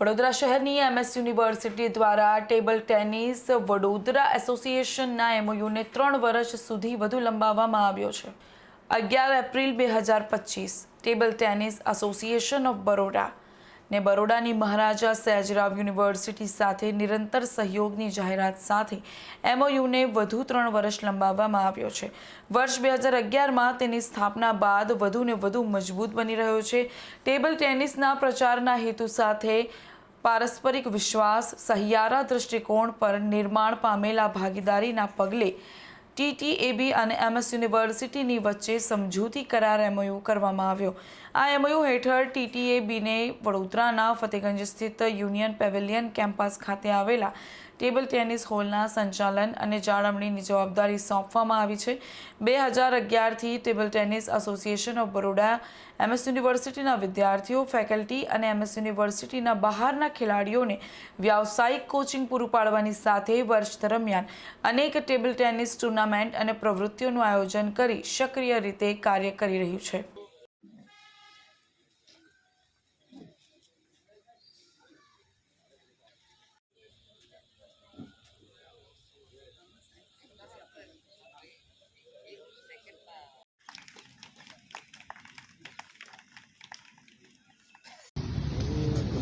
વડોદરા શહેરની MS university દ્વારા table tennis Vadodara એસોસિએશનના એમઓયુને ત્રણ વર્ષ સુધી વધુ લંબાવવામાં આવ્યો છે. અગિયાર એપ્રિલ બે હજાર પચીસ, table tennis association of Baroda ને બરોડાની મહારાજા સયાજીરાવ યુનિવર્સિટી સાથે નિરંતર સહયોગની જાહેરાત સાથે એમઓયુને વધુ ત્રણ વર્ષ લંબાવવામાં આવ્યો છે. વર્ષ બે હજાર અગિયારમાં તેની સ્થાપના બાદ વધુને વધુ મજબૂત બની રહ્યો છે. ટેબલ ટેનિસના પ્રચારના હેતુ સાથે પારસ્પરિક વિશ્વાસ, સહિયારા દૃષ્ટિકોણ પર નિર્માણ પામેલા ભાગીદારીના પગલે ટીટીએબી અને એમએસ યુનિવર્સિટીની વચ્ચે સમજૂતી કરાર એમઓયુ કરવામાં આવ્યો. આ એમઓયુ હેઠળ ટીટીએબીને વડોદરાના ફતેગંજ સ્થિત યુનિયન પેવેલિયન કેમ્પસ ખાતે આવેલા ટેબલ ટેનિસ હોલના સંચાલન અને જાળવણીની જવાબદારી સોંપવામાં આવી છે. બે હજાર અગિયારથી table tennis association of Baroda, MS યુનિવર્સિટીના વિદ્યાર્થીઓ, ફેકલ્ટી અને એમએસ યુનિવર્સિટીના બહારના ખેલાડીઓને વ્યાવસાયિક કોચિંગ પૂરું પાડવાની સાથે વર્ષ દરમિયાન અનેક ટેબલ ટેનિસ ટુર્નામેન્ટ અને પ્રવૃત્તિઓનું આયોજન કરી સક્રિય રીતે કાર્ય કરી રહ્યું છે.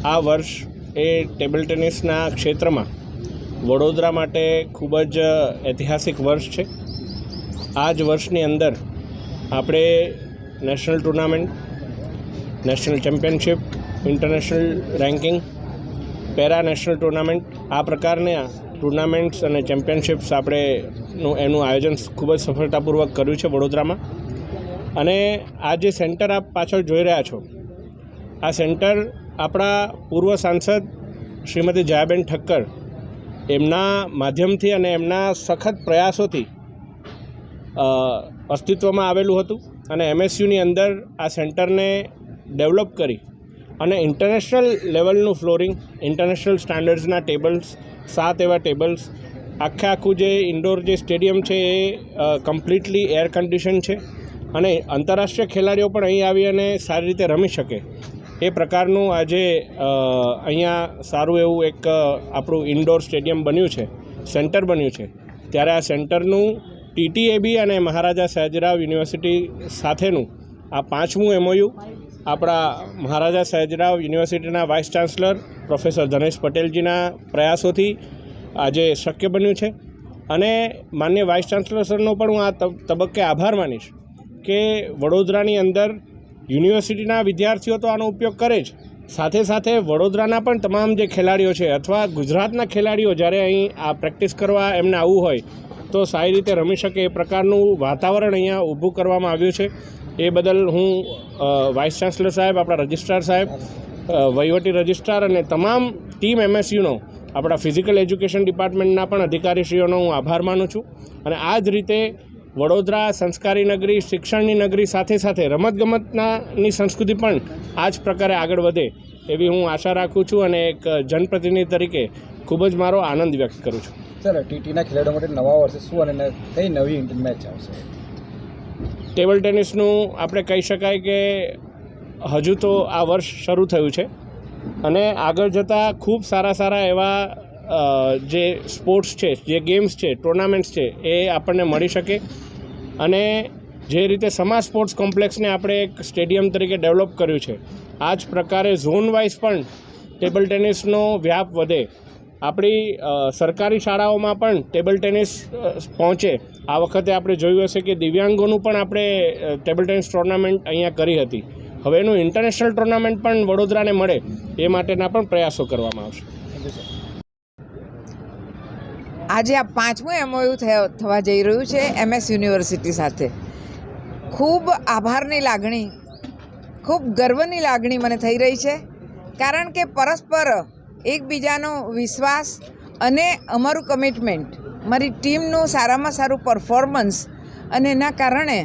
આ વર્ષ એ ટેબલ ટેનિસના ક્ષેત્રમાં વડોદરા માટે ખૂબ જ ઐતિહાસિક વર્ષ છે. આ જ વર્ષની અંદર આપણે national tournament, national championship, international ranking, para national tournament, આ પ્રકારના ટુર્નામેન્ટ્સ અને ચેમ્પિયનશિપ્સ આપણે એનું આયોજન ખૂબ જ સફળતાપૂર્વક કર્યું છે વડોદરામાં. અને આ જે સેન્ટર આપ પાછળ જોઈ રહ્યા છો, આ સેન્ટર આપણા પૂર્વ સાંસદ શ્રીમતી જયાબેન ઠક્કર એમના માધ્યમથી અને એમના સખત પ્રયાસોથી અસ્તિત્વમાં આવેલું હતું અને એમએસયુની અંદર આ સેન્ટરને ડેવલપ કરી અને ઇન્ટરનેશનલ લેવલનું ફ્લોરિંગ, ઇન્ટરનેશનલ સ્ટાન્ડર્ડ્સના ટેબલ્સ, સાત એવા ટેબલ્સ, આખે આખું જે ઇન્ડોર જે સ્ટેડિયમ છે એ કમ્પ્લીટલી એર કન્ડિશન છે અને આંતરરાષ્ટ્રીય ખેલાડીઓ પણ અહીં આવી અને સારી રીતે રમી શકે. એ પ્રકારનું આજે અહીંયા સારું એવું એક આપણું ઇન્ડોર સ્ટેડિયમ બન્યું છે, સેન્ટર બન્યું છે. ત્યારે આ સેન્ટરનું ટીટીએબી અને મહારાજા સયાજીરાવ યુનિવર્સિટી સાથેનું આ પાંચમું એમઓયુ, આપણા મહારાજા સયાજીરાવ યુનિવર્સિટીના વાઇસ ચાન્સલર પ્રોફેસર ધનેશ પટેલજીના પ્રયાસોથી આજે શક્ય બન્યું છે. અને માન્ય વાઇસ ચાન્સલર સરનો પણ હું આ તબ- તબક્કે આભાર માનીશ કે વડોદરાની અંદર યુનિવર્સિટીના વિદ્યાર્થીઓ તો આનો ઉપયોગ કરે જ. સાથે સાથે વડોદરાના પણ તમામ જે ખેલાડીઓ છે અથવા ગુજરાતના ખેલાડીઓ જ્યારે અહીં આ પ્રેક્ટિસ કરવા એમને આવવું હોય, તો સારી રીતે રમી શકે એ પ્રકારનું વાતાવરણ અહીંયા ઊભું કરવામાં આવ્યું છે. એ બદલ હું વાઇસ ચાન્સલર સાહેબ, આપણા રજિસ્ટ્રાર સાહેબ વહીવટી રજિસ્ટ્રાર અને તમામ ટીમ એમએસયુનો, આપણા ફિઝિકલ એજ્યુકેશન ડિપાર્ટમેન્ટના પણ અધિકારીશ્રીઓનો હું આભાર માનું છું. અને આ જ રીતે વડોદરા સંસ્કારી નગરી શિક્ષણની નગરી સાથે સાથે રમતગમતનાની સંસ્કૃતિ પણ આ જ પ્રકારે આગળ વધે એવી હું આશા રાખું છું અને એક જનપ્રતિનિધિ તરીકે ખૂબ જ મારો આનંદ વ્યક્ત કરું છું. સર ટીટીના ખેલાડીઓ માટે નવા વર્ષે શું અને કઈ નવી મેચ આવશે? ટેબલ ટેનિસનું આપણે કહી શકાય કે હજુ તો આ વર્ષ શરૂ થયું છે અને આગળ જતાં ખૂબ સારા સારા એવા જે સ્પોર્ટ્સ છે, જે ગેમ્સ છે ટુર્નામેન્ટ્સ છે, એ આપણને મળી શકે. અને જે રીતે સમા સ્પોર્ટ્સ કોમ્પ્લેક્સને આપણે એક સ્ટેડિયમ તરીકે ડેવલપ કર્યું છે આ જ પ્રકારે ઝોન વાઇઝ પણ ટેબલ ટેનિસનો વ્યાપ વધે. આપણી સરકારી શાળાઓમાં પણ ટેબલ ટેનિસ પહોંચે. આ વખતે આપણે જોયું હશે કે દિવ્યાંગોનું પણ આપણે ટેબલ ટેનિસ ટુર્નામેન્ટ અહીંયા કરી હતી. હવે એનું ઇન્ટરનેશનલ ટુર્નામેન્ટ પણ વડોદરાને મળે, એ માટેના પણ પ્રયાસો કરવામાં આવશે. આજે આ પાંચમું એમઓયુ થવા જઈ રહ્યું છે એમએસ યુનિવર્સિટી સાથે. ખૂબ આભારની લાગણી, ખૂબ ગર્વની લાગણી મને થઈ રહી છે, કારણ કે પરસ્પર એકબીજાનો વિશ્વાસ અને અમારું કમિટમેન્ટ મારી ટીમનું સારામાં સારું પરફોર્મન્સ અને એના કારણે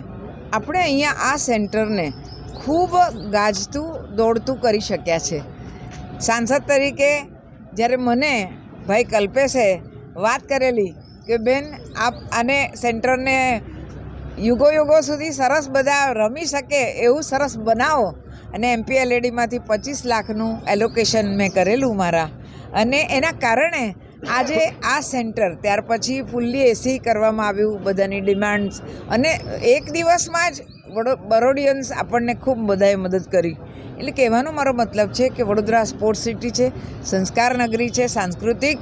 આપણે અહીંયા આ સેન્ટરને ખૂબ ગાજતું, દોડતું કરી શક્યા છે. સાંસદ તરીકે જ્યારે મને ભાઈ કલ્પેશે વાત કરેલી કે બેન, આપ આને સેન્ટરને યુગો યુગો સુધી સરસ બધા રમી શકે એવું સરસ બનાવો. અને એમપીએલએડીમાંથી પચીસ લાખનું એલોકેશન મેં કરેલું મારા. અને એના કારણે આજે આ સેન્ટર, ત્યાર પછી ફૂલ્લી એસી કરવામાં આવ્યું બધાની ડિમાન્ડ્સ. અને એક દિવસમાં જ બરોડિયન્સ આપણને ખૂબ બધાએ મદદ કરી. એટલે કહેવાનો મારો મતલબ છે કે વડોદરા સ્પોર્ટ્સ સિટી છે, સંસ્કાર નગરી છે, સાંસ્કૃતિક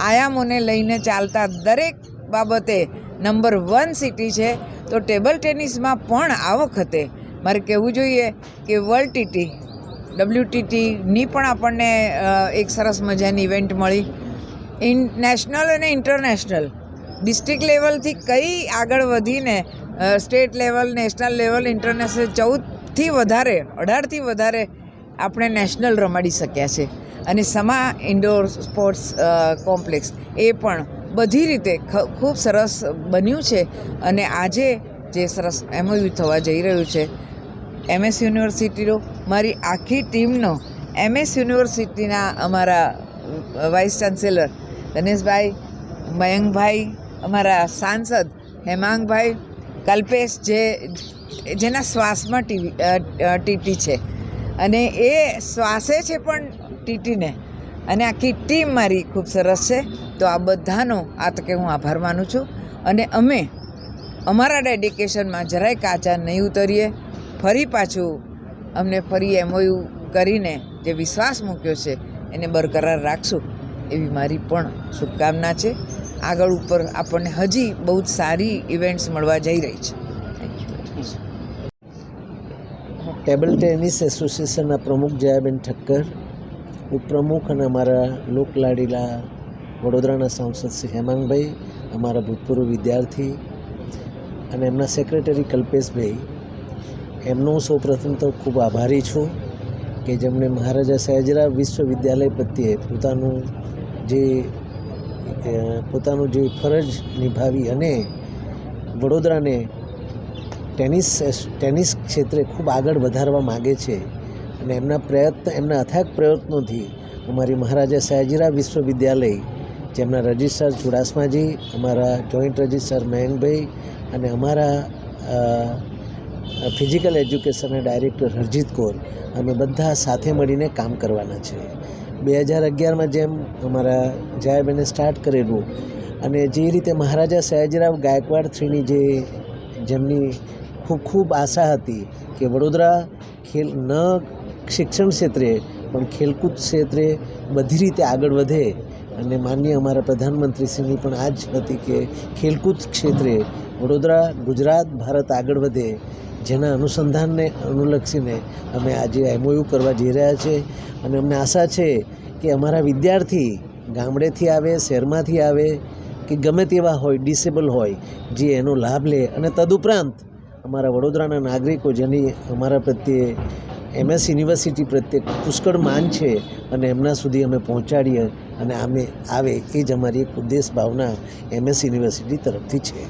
આયામોને લઈને ચાલતા દરેક બાબતે નંબર વન સિટી છે. તો ટેબલ ટેનિસમાં પણ આ વખતે મારે કહેવું જોઈએ કે વર્લ્ડ ટીટી ડબલ્યુટીટીની પણ આપણને એક સરસ મજાની ઇવેન્ટ મળી. ઇન નેશનલ અને ઇન્ટરનેશનલ ડિસ્ટ્રિક્ટ લેવલથી કઈ આગળ વધીને state level national level international ચૌદથી વધારે અઢારથી વધારે આપણે નેશનલ રમાડી શક્યા છે. અને સમા ઇન્ડોર સ્પોર્ટ્સ કોમ્પ્લેક્સ એ પણ બધી રીતે ખૂબ સરસ બન્યું છે. અને આજે જે સરસ એમઓયુ થવા જઈ રહ્યું છે એમએસ યુનિવર્સિટીનો મારી આખી ટીમનો એમએસ યુનિવર્સિટીના અમારા વાઇસ ચાન્સેલર ગણેશભાઈ મયંકભાઈ, અમારા સાંસદ હેમાંગભાઈ, કલ્પેશ જે, જેના શ્વાસમાં ટીવી ટીટી છે. અને એ શ્વાસે છે પણ ટીટીને. અને આખી ટીમ મારી ખૂબ સરસ છે. તો આ બધાનો આ તકે હું આભાર માનું છું. અને અમે અમારા ડેડિકેશનમાં જરાય કાચા નહીં ઉતરીએ. ફરી પાછું અમને ફરી એમઓયુ કરીને જે વિશ્વાસ મૂક્યો છે, એને બરકરાર રાખશું એવી મારી પણ શુભકામના છે. આગળ ઉપર આપણને હજી બહુ જ સારી ઇવેન્ટ્સ મળવા જઈ રહી છે. ટેબલ ટેનિસ એસોસિએશનના પ્રમુખ જયાબેન ઠક્કર, ઉપપ્રમુખ અને અમારા લોકલાડીલા વડોદરાના સાંસદ શ્રી હેમાંગભાઈ, અમારા ભૂતપૂર્વ વિદ્યાર્થી અને એમના સેક્રેટરી કલ્પેશભાઈ. એમનો હું સૌપ્રથમ તો ખૂબ આભારી છું કે જેમણે મહારાજા સયાજીરાવ વિશ્વવિદ્યાલય પ્રત્યે પોતાનું જે પોતાનું જે ફરજ નિભાવી અને વડોદરાને ટેનિસ ટેનિસ ક્ષેત્રે ખૂબ આગળ વધારવા માગે છે અને એમના પ્રયત્ન, એમના અથાગ પ્રયત્નોથી અમારી મહારાજા સયાજીરાવ વિશ્વવિદ્યાલય, જેમના રજિસ્ટ્રાર ચુડાસમાજી, અમારા જોઈન્ટ રજિસ્ટ્રાર મયંકભાઈ અને અમારા ફિઝિકલ એજ્યુકેશનના ડાયરેક્ટર હરજીત કૌર, અમે બધા સાથે મળીને કામ કરવાના છે. બે હજાર અગિયારમાં જેમ અમારા જયાબેને સ્ટાર્ટ કરેલું અને જે રીતે મહારાજા સયાજીરાવ ગાયકવાડ થ્રીની જે જેમની ખૂબ ખૂબ આશા હતી કે વડોદરા ખેલ ન શિક્ષણ ક્ષેત્રે, પણ ખેલકૂદ ક્ષેત્રે બધી રીતે આગળ વધે. અને માનનીય અમારા પ્રધાનમંત્રીશ્રીની પણ આ જ હતી કે ખેલકૂદ ક્ષેત્રે વડોદરા, ગુજરાત, ભારત આગળ વધે. જેના અનુસંધાનને અનુલક્ષીને અમે આજે એમઓયુ કરવા જઈ રહ્યા છે. અને અમને આશા છે કે અમારા વિદ્યાર્થી ગામડેથી આવે, શહેરમાંથી આવે, કે ગમે તેવા હોય, ડિસેબલ હોય, જે એનો લાભ લે. અને તદુપરાંત અમારા વડોદરાના નાગરિકો જેની અમારા પ્રત્યે એમએસ યુનિવર્સિટી પ્રત્યે પુષ્કળ માન છે અને એમના સુધી અમે પહોંચાડીએ અને અમે આવે એ જ અમારી એક ઉદ્દેશ ભાવના એમએસ યુનિવર્સિટી તરફથી છે.